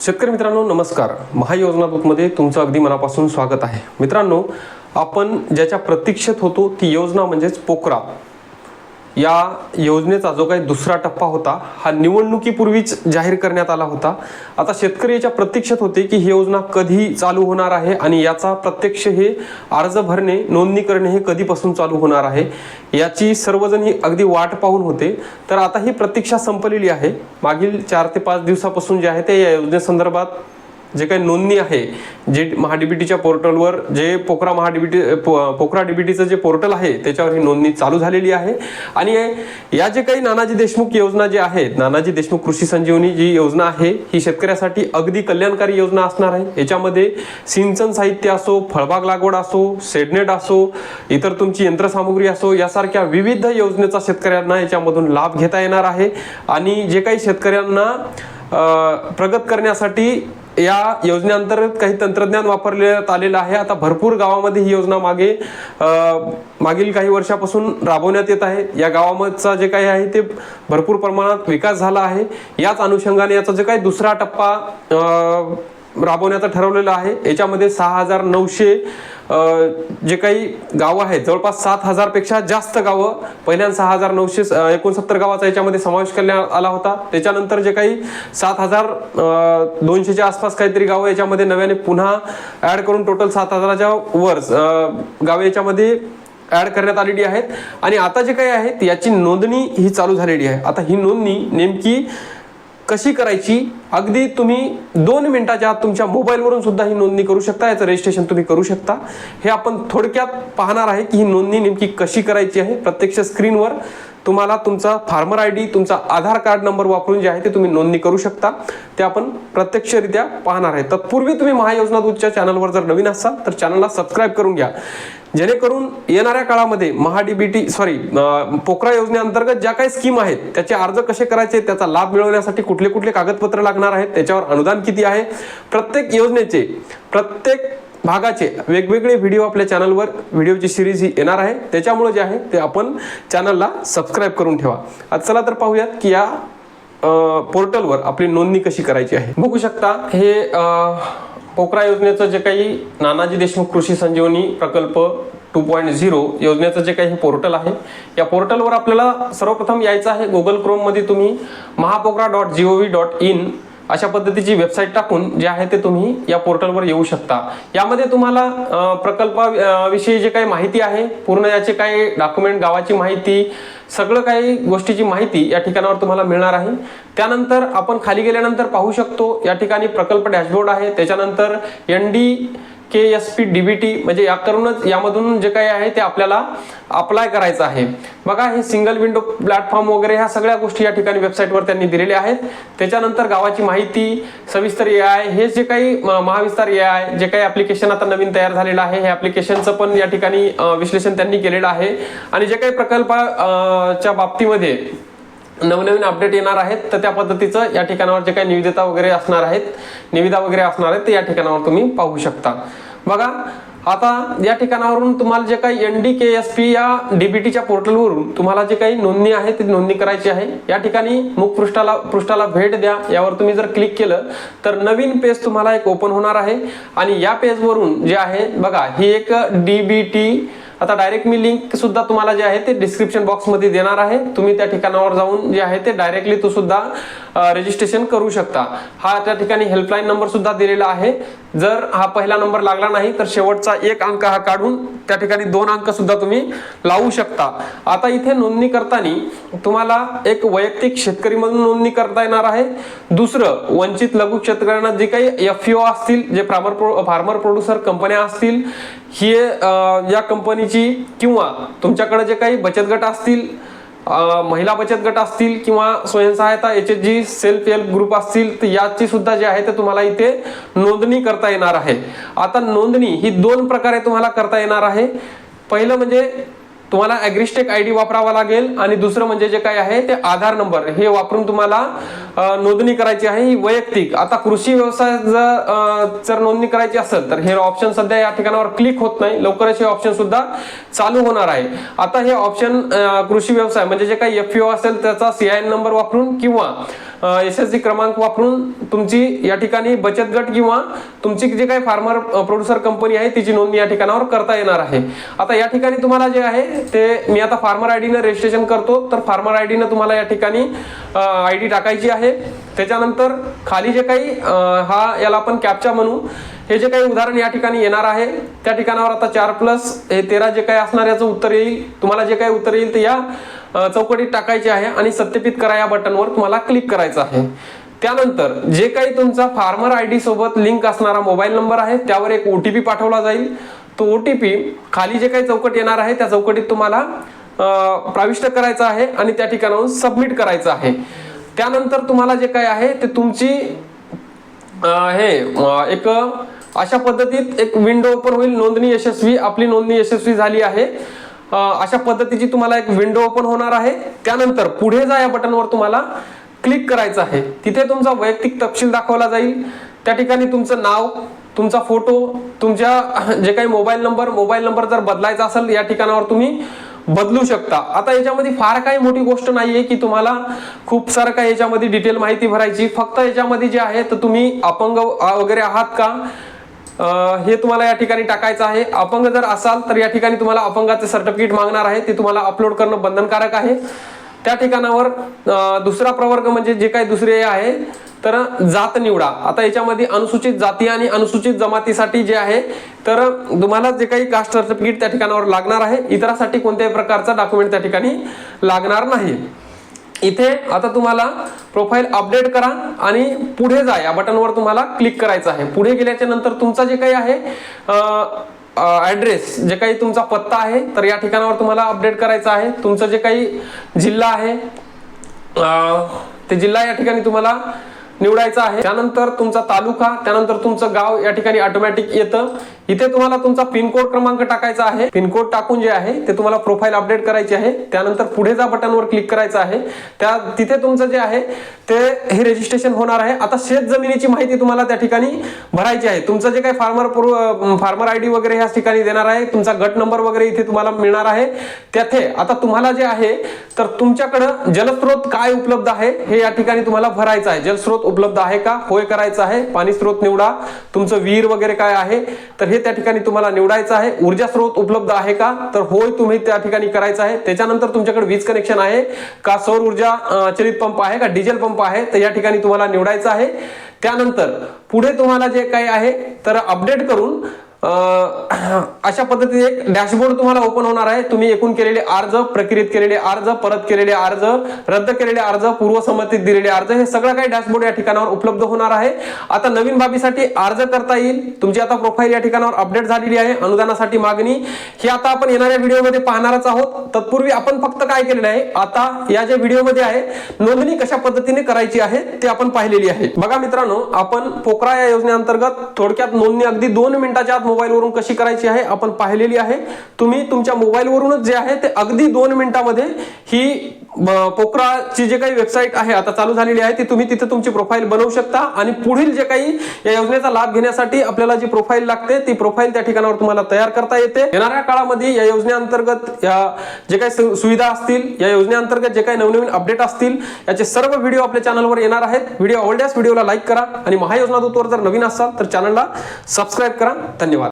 शेतकरी मित्रांनो नमस्कार. महायोजना बुकमध्ये तुमचं अगदी मनापासून स्वागत आहे. मित्रांनो आपण ज्याच्या प्रतीक्षेत होतो ती योजना म्हणजेच पोकरा या योजनेचा जो काही दुसरा टप्पा होता हा निवडणुकीपूर्वीच जाहीर करण्यात आला होता. आता शेतकरी याच्या प्रतीक्षेत होते की ही योजना कधी चालू होणार आहे आणि याचा प्रत्यक्ष हे अर्ज भरणे नोंदणी करणे हे कधीपासून चालू होणार आहे याची सर्वजण ही अगदी वाट पाहून होते. तर आता ही प्रतीक्षा संपलेली आहे. मागील चार ते पाच दिवसापासून जे आहे ते या योजनेसंदर्भात जे काही नोंदणी आहे जे महाडीबीटीच्या पोर्टलवर जे पोखरा महाडीबीटी पो- पोखरा डीबीटीचं जे पोर्टल आहे त्याच्यावर ही नोंदणी चालू झालेली आहे. आणि या जे काही नानाजी देशमुख योजना जे आहेत नानाजी देशमुख कृषी संजीवनी जी योजना आहे ही शेतकऱ्यासाठी अगदी कल्याणकारी योजना असणार आहे. याच्यामध्ये सिंचन साहित्य असो फळबाग लागवड असो सेडनेट असो इतर तुमची यंत्रसामुग्री असो यासारख्या विविध योजनेचा शेतकऱ्यांना याच्यामधून लाभ घेता येणार आहे. आणि जे काही शेतकऱ्यांना प्रगत करण्यासाठी या योजनेअंतर्गत काही तंत्रज्ञान वापरण्यात आलेलं आहे. आता भरपूर गावामध्ये ही योजना मागे मागील काही वर्षापासून राबवण्यात येत आहे. या गावामधचा जे काही आहे ते भरपूर प्रमाणात विकास झाला आहे. याच अनुषंगाने याचा जे काही दुसरा टप्पा राबवण्याचं ठरवलेलं आहे. याच्यामध्ये सहा हजार नऊशे जे काही गावं आहेत जवळपास सात हजारपेक्षा जास्त गावं पहिल्यांदा सहा हजार नऊशे एकोणसत्तर गावाचा याच्यामध्ये समावेश करण्यात आला होता. त्याच्यानंतर जे काही सात हजार दोनशेच्या आसपास काहीतरी गावं याच्यामध्ये नव्याने पुन्हा ॲड करून टोटल सात हजाराच्या वर गावे याच्यामध्ये ॲड करण्यात आलेली आहेत. आणि आता जे काही आहेत याची नोंदणी ही चालू झालेली आहे. आता ही नोंदणी नेमकी कशी करायची? अगदी तुम्ही दोन मिनिटाच्या आत तुमच्या मोबाईलवरून सुद्धा ही नोंदणी करू शकता. याचं रजिस्ट्रेशन तुम्ही करू शकता. हे आपण थोडक्यात पाहणार आहे की ही नोंदणी नेमकी कशी करायची आहे. प्रत्यक्ष स्क्रीनवर तुम्हाला तुमचा फार्मर आय डी तुमचा आधार कार्ड नंबर वापरून जे आहे ते तुम्ही नोंदणी करू शकता. ते आपण प्रत्यक्षरित्या पाहणार आहे. तत्पूर्वी तुम्ही महायोजना दूतच्या चॅनलवर जर नवीन असाल तर चॅनलला सबस्क्राईब करून घ्या. जेणेकरून येणाऱ्या काळामध्ये महाडीबीटी सॉरी पोखरा योजनेअंतर्गत ज्या काही स्कीम आहेत त्याचे अर्ज कसे करायचे त्याचा लाभ मिळवण्यासाठी कुठले कुठले कागदपत्र लागणार आहेत त्याच्यावर अनुदान किती आहे प्रत्येक योजनेचे प्रत्येक भागाचे वेगवेगळे व्हिडिओ आपल्या चॅनलवर व्हिडिओची सिरीज ही येणार आहे. त्याच्यामुळे जे आहे ते आपण चॅनलला सबस्क्राईब करून ठेवा. आता चला तर पाहूयात की या पोर्टलवर आपली नोंदणी कशी करायची आहे. बघू शकता हे पोकरा पोखरा योजनेचं जे काही नानाजी देशमुख कृषी संजीवनी प्रकल्प टू पॉईंट झिरो योजनेचं जे काही हे पोर्टल आहे या पोर्टलवर आपल्याला सर्वप्रथम यायचं आहे. गुगल क्रोममध्ये तुम्ही Mahapocra dot G O V dot in अशा पद्धतीची वेबसाईट टाकून जे आहे ते तुम्ही या पोर्टलवर येऊ शकता. यामध्ये तुम्हाला प्रकल्पाविषयी जे काही माहिती आहे पूर्ण याचे काही डॉक्युमेंट गावाची माहिती सगळं काही गोष्टीची माहिती या ठिकाणावर तुम्हाला मिळणार आहे. त्यानंतर आपण खाली गेल्यानंतर पाहू शकतो या ठिकाणी प्रकल्प डॅशबोर्ड आहे. त्याच्यानंतर N D K S P D B T म्हणजे याकरूनच यामधून जे काही आहे ते आपल्याला अप्लाय करायचं आहे. बघा हे सिंगल विंडो प्लॅटफॉर्म वगैरे ह्या सगळ्या गोष्टी या ठिकाणी वेबसाईटवर त्यांनी दिलेल्या आहेत. त्याच्यानंतर गावाची माहिती सविस्तर ए आय हे जे काही महाविस्तार ए आय जे काही ॲप्लिकेशन आता नवीन तयार झालेलं आहे हे ॲप्लिकेशनचं पण या ठिकाणी विश्लेषण त्यांनी केलेलं आहे. आणि जे काही प्रकल्पाच्या बाबतीमध्ये नवनवीन अपडेट येणार आहेत तर त्या पद्धतीचं या ठिकाणावर जे काही निविदता वगैरे असणार आहेत निविदा वगैरे असणार आहेत ते या ठिकाणावर तुम्ही पाहू शकता. बघा आता या ठिकाणावरून तुम्हाला जे काही N D K S P या डीबीटीच्या पोर्टलवरून तुम्हाला जे काही नोंदणी आहे ती नोंदणी करायची आहे. या ठिकाणी मुखपृष्ठाला पृष्ठाला पृष्ठाला भेट द्या. यावर तुम्ही जर क्लिक केलं तर नवीन पेज तुम्हाला एक ओपन होणार आहे. आणि या पेजवरून जे आहे बघा ही एक डीबीटी आता डायरेक्ट मी लिंक सुद्धा तुम्हाला जे आहे ते डिस्क्रिप्शन बॉक्समध्ये देणार आहे. तुम्ही त्या ठिकाणावर जाऊन जे आहे ते डायरेक्टली तो सुद्धा रजिस्ट्रेशन करू शकता. हा त्या ठिकाणी हेल्पलाईन नंबर सुद्धा दिलेला आहे. जर हा पहिला नंबर लागला नाही तर शेवटचा एक अंक हा काढून त्या ठिकाणी दोन अंक सुद्धा तुम्ही लावू शकता. आता इथे नोंदणी करताना तुम्हाला एक वैयक्तिक शेतकरी म्हणून नोंदणी करता येणार आहे. दुसरं वंचित लघु शेतकऱ्यांना जे काही एफ असतील जे फार्मर फार्मर प्रोड्युसर कंपन्या असतील ही या कंपनीची किंवा तुमच्याकडे जे काही बचत गट असतील महिला बचत गट असतील किंवा स्वयंसहायता H H G self help group असतील तर याची सुद्धा जे आहे ते तुम्हाला इथे नोंदणी करता येणार आहे. आता नोंदणी ही दोन प्रकारे तुम्हाला करता येणार आहे. पहिलं म्हणजे तुम्हाला ॲग्रिस्टेक आय डी वापरावा लागेल. आणि दुसरं म्हणजे जे काय आहे ते आधार नंबर. हे वापरून तुम्हाला नोंदणी करायची आहे ही वैयक्तिक. आता कृषी व्यवसाय जर जर नोंदणी करायची असेल तर हे ऑप्शन सध्या या ठिकाणावर क्लिक होत नाही. लवकरच हे ऑप्शन सुद्धा चालू होणार आहे. आता हे ऑप्शन कृषी व्यवसाय म्हणजे जे काही एफ असेल त्याचा सीआयएन नंबर वापरून किंवा एस एस क्रमांक वापरून तुमची या ठिकाणी बचत गट किंवा तुमची जे काही फार्मर प्रोड्युसर कंपनी आहे तिची नोंदणी या ठिकाणावर करता येणार आहे. आता या ठिकाणी तुम्हाला जे आहे ते मी आता फार्मर आय डीनं रजिस्ट्रेशन करतो. तर फार्मर आय डीनं तुम्हाला या ठिकाणी आय डी टाकायची आहे. त्याच्यानंतर खाली जे काही हा याला आपण कॅप्चा म्हणू. हे जे काही उदाहरण या ठिकाणी येणार आहे त्या ठिकाणावर आता चार प्लस हे तेरा जे काही असणार याचं उत्तर येईल. तुम्हाला जे काही उत्तर येईल ते या चौकटीत टाकायची आहे आणि सत्यापित करा या बटनवर तुम्हाला क्लिक करायचं आहे. त्यानंतर जे काही तुमचा फार्मर आय डी सोबत लिंक असणारा मोबाईल नंबर आहे त्यावर एक ओटीपी पाठवला जाईल. तो ओटीपी खाली जे काही चौकट येणार आहे त्या चौकटीत तुम्हाला प्राविष्ट प्रविष्ट करायचा आहे आणि त्या ठिकाणाहून सबमिट करायचं आहे. त्यानंतर तुम्हाला जे काही आहे ते तुमची हे एक अशा पद्धतीत एक विंडो ओपन होईल. नोंदणी यशस्वी आपली नोंदणी यशस्वी झाली आहे. अशा पद्धतीची तुम्हाला एक विंडो ओपन होणार आहे. त्यानंतर पुढे जा या बटनवर तुम्हाला क्लिक करायचं आहे. तिथे तुमचा वैयक्तिक तपशील दाखवला जाईल. त्या ठिकाणी तुमचं नाव तुमचा फोटो तुमच्या जे काही मोबाईल नंबर मोबाईल नंबर जर बदलायचा असेल या ठिकाणावर तुम्ही बदलू शकता. आता याच्यामध्ये फार काही मोठी गोष्ट नाहीये की तुम्हाला खूप सारं काही याच्यामध्ये डिटेल माहिती भरायची. फक्त याच्यामध्ये जे आहे तर तुम्ही अपंग वगैरे आहात का? हे तुम्हाला या ठिकाणी टाकायचं आहे. अपंग जर असाल तर या ठिकाणी तुम्हाला अपंगाचे सर्टिफिकेट मागणार आहे. ते तुम्हाला अपलोड करणं बंधनकारक आहे. त्या ठिकाणावर दुसरा प्रवर्ग म्हणजे जे काही दुसरे आहे तर जात निवडा. आता याच्यामध्ये अनुसूचित जाती आणि अनुसूचित जमातीसाठी जे आहे तर तुम्हाला जे काही कास्ट सर्टिफिकेट त्या ठिकाणावर लागणार आहे. इतरासाठी कोणत्याही प्रकारचा डॉक्युमेंट त्या ठिकाणी लागणार नाही. इथे आता तुम्हाला प्रोफाईल अपडेट करा आणि पुढे जा या बटनवर तुम्हाला क्लिक करायचं आहे. पुढे गेल्याच्यानंतर तुमचा जे काही आहे ऍड्रेस जे काही तुमचा पत्ता आहे तर या ठिकाणावर तुम्हाला अपडेट करायचा आहे. तुमचं जे काही जिल्हा आहे ते जिल्हा या ठिकाणी तुम्हाला निवडायचा आहे. त्यानंतर तुमचा तालुका त्यानंतर तुमचं गाव या ठिकाणी ऑटोमॅटिक येतं. इथे तुम्हाला तुमचा पिनकोड क्रमांक टाकायचा आहे. पिनकोड टाकून जे आहे ते तुम्हाला प्रोफाईल अपडेट करायची आहे. त्यानंतर पुढे जा बटनवर क्लिक करायचं आहे त्या तिथे तुमचं जे आहे ते हे रजिस्ट्रेशन होणार आहे. आता शेत जमिनीची माहिती तुम्हाला त्या ठिकाणी भरायची आहे. तुमचं जे काही फार्मर फार्मर आय डी वगैरे ह्याच ठिकाणी देणार आहे. तुमचा गट नंबर वगैरे इथे तुम्हाला मिळणार आहे. त्याथे आता तुम्हाला जे आहे तर तुमच्याकडं जलस्रोत काय उपलब्ध आहे हे या ठिकाणी तुम्हाला भरायचं आहे. जलस्रोत उपलब्ध आहे का? होय करायचं आहे. पाणी स्रोत निवडा. तुमचं विहीर वगैरे काय आहे? तर हे त्या ठिकाणी तुम्हाला निवडायचं आहे. ऊर्जा स्रोत उपलब्ध आहे का? तर होय तुम्ही त्या ठिकाणी करायचं आहे. त्याच्यानंतर तुमच्याकडे वीज कनेक्शन आहे का? सौर ऊर्जा चलित पंप आहे का? डिझेल पंप आहे. तर या ठिकाणी तुम्हाला निवडायचं आहे. त्यानंतर पुढे तुम्हाला जे काही आहे तर अपडेट करून अशा पद्धतीने एक डॅशबोर्ड तुम्हाला ओपन होणार आहे. तुम्ही एकूण केलेले अर्ज प्रक्रियेत केलेले अर्ज परत केलेले अर्ज रद्द केलेले अर्ज पूर्वसंमतीत दिलेले अर्ज हे सगळं काही डॅशबोर्ड या ठिकाणावर उपलब्ध होणार आहे. आता नवीन बाबीसाठी अर्ज करता येईल. तुमची आता प्रोफाईल या ठिकाणावर अपडेट झालेली आहे. अनुदानासाठी मागणी. हे आता आपण येणाऱ्या व्हिडिओमध्ये पाहणारच आहोत. तत्पूर्वी आपण फक्त काय केलेलं आहे? आता या ज्या व्हिडिओमध्ये आहे नोंदणी कशा पद्धतीने करायची आहे ते आपण पाहिलेली आहे. बघा मित्रांनो आपण पोकरा या योजनेअंतर्गत थोडक्यात नोंदणी अगदी दोन मिनिटाच्या आत मोबाईलवरून कशी करायची आहे? आपण पाहिलेली आहे. तुम्ही तुमच्या मोबाईलवरूनच जे आहे ते अगदी दोन मिनिटामध्ये ही पोकराची जे काही वेबसाईट आहे आता चालू झालेली आहे ती तुम्ही तिथे तुमची प्रोफाईल बनवू शकता. आणि पुढील जे काही या योजनेचा लाभ घेण्यासाठी आपल्याला जी प्रोफाईल लागते ती प्रोफाईल त्या ठिकाणावर तुम्हाला तयार करता येते. येणाऱ्या काळामध्ये या योजनेअंतर्गत या जे काही सु- सुविधा असतील या योजनेअंतर्गत जे काही नवनवीन अपडेट असतील याचे सर्व व्हिडिओ आपल्या चॅनलवर येणार आहेत. व्हिडिओ आवडल्यास व्हिडिओला लाईक करा. आणि महायोजना दूतवर जर नवीन असाल तर चॅनलला सबस्क्राईब करा. धन्यवाद.